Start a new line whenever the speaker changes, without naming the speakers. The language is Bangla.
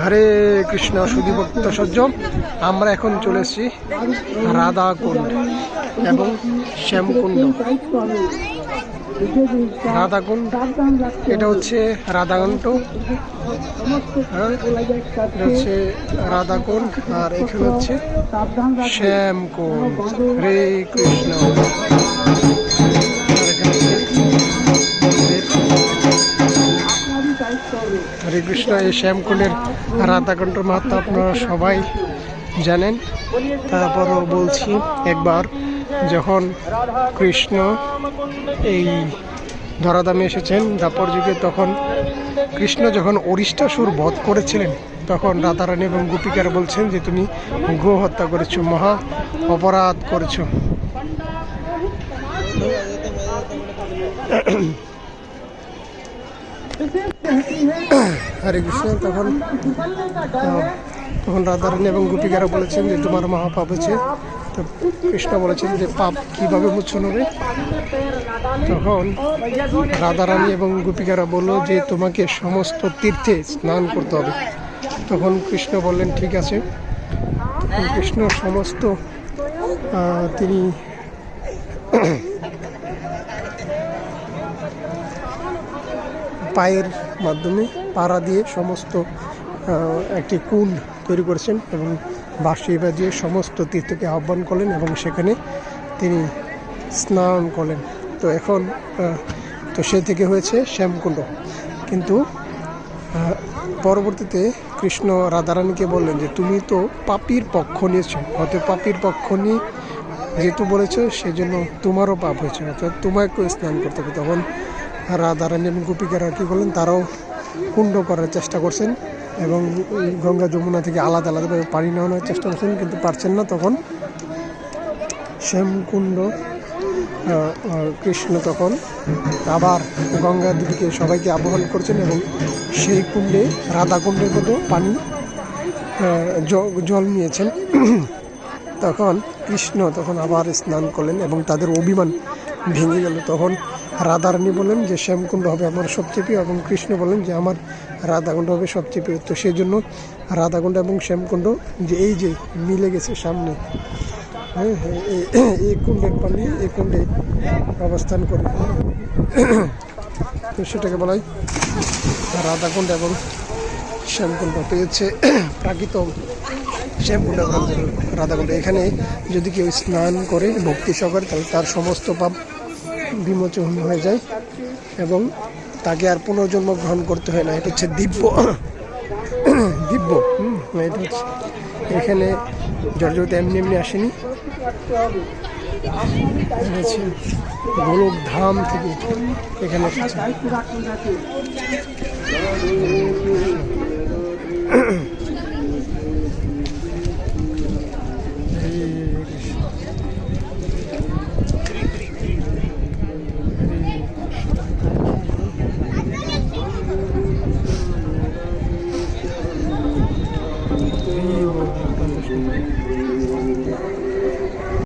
হরে কৃষ্ণ সুদীভক্ত সহ্য আমরা এখন চলে এসেছি রাধা কুণ্ড এবং শ্যামকুণ্ড। রাধাকুণ্ড, এটা হচ্ছে রাধাকুণ্ড। হ্যাঁ এটা হচ্ছে রাধাকুণ্ড আর এখানে হচ্ছে শ্যামকুণ্ড। হরে কৃষ্ণ। হরে কৃষ্ণ, এই শ্যামকুণ্ডের রাধাকুণ্ড মাহাত্ম আপনারা সবাই জানেন। তারপরও বলছি একবার, যখন কৃষ্ণ এই ধরাধামে এসেছেন দাপর যুগে, তখন কৃষ্ণ যখন অরিষ্টাসুর বধ করেছিলেন, তখন রাধারানী এবং গোপিকারা বলছেন যে, তুমি গো হত্যা করেছ, মহা অপরাধ করেছ। হরে কৃষ্ণ, তখন তখন রাধারানী এবং গোপিকারা বলেছেন যে তোমার মহাপাপ হয়েছে তো কৃষ্ণ বলেছেন যে পাপ কীভাবে মোচন হবে? তখন রাধারানী এবং গোপিকারা বলল যে তোমাকে সমস্ত তীর্থে স্নান করতে হবে। তখন কৃষ্ণ বললেন, ঠিক আছে। কৃষ্ণ সমস্ত তিনি পায়ের মাধ্যমে পাড়া দিয়ে সমস্ত একটি কুল তৈরি করেছেন এবং বাঁশি বাজিয়ে সমস্ত তীর্থকে আহ্বান করলেন এবং সেখানে তিনি স্নান করলেন। তো এখন তো সে থেকে হয়েছে শ্যামকুণ্ড। কিন্তু পরবর্তীতে কৃষ্ণ রাধারানীকে বললেন যে, তুমি তো পাপির পক্ষ নিয়েছো। হয়তো পাপির পক্ষ নিয়ে যেহেতু বলেছ, সেজন্য তোমারও পাপ হয়েছে। অর্থাৎ তোমাকেও স্নান করতে হবে। তখন রাধারানী এবং গোপিকারা কী করলেন, তারাও কুণ্ড করার চেষ্টা করছেন এবং গঙ্গা যমুনা থেকে আলাদা আলাদাভাবে পানি নেওয়ানোর চেষ্টা করছেন, কিন্তু পারছেন না তখন। শ্যামকুণ্ড কৃষ্ণ তখন আবার গঙ্গা দেবীকে সবাইকে আহ্বান করছেন এবং সেই কুণ্ডে, রাধা কুণ্ডের মতো পানি জল নিয়েছেন। তখন কৃষ্ণ তখন আবার স্নান করলেন এবং তাদের অভিমান ভেঙে গেল। তখন রাধারানী বলেন যে, শ্যামকুণ্ড হবে আমার সবচেয়ে প্রিয় এবং কৃষ্ণ বলেন যে, আমার রাধাকুণ্ড হবে সবচেয়ে প্রিয়। তো সেই জন্য রাধাকুণ্ড এবং শ্যামকুণ্ড যে, এই যে মিলে গেছে সামনে হ্যাঁ এই কুণ্ডের পানি এই কুণ্ডে অবস্থান করে। তো সেটাকে বলা হয় রাধাকুণ্ড এবং শ্যামকুণ্ড। পেয়েছে প্রাকৃত শ্যামকুণ্ড রাধাকুণ্ড এখানে যদি কেউ স্নান করে, ভক্তি সহকারে, তাহলে তার সমস্ত পাপ বিমোচন হয়ে যায় এবং তাকে আর পুনর্জন্ম গ্রহণ করতে হয় না। এটা হচ্ছে দিব্য দিব্য এটা হচ্ছে। এখানে জর্জরিত এমনি এমনি আসেনি। গোলক ধাম থেকে এখানে এসেছে।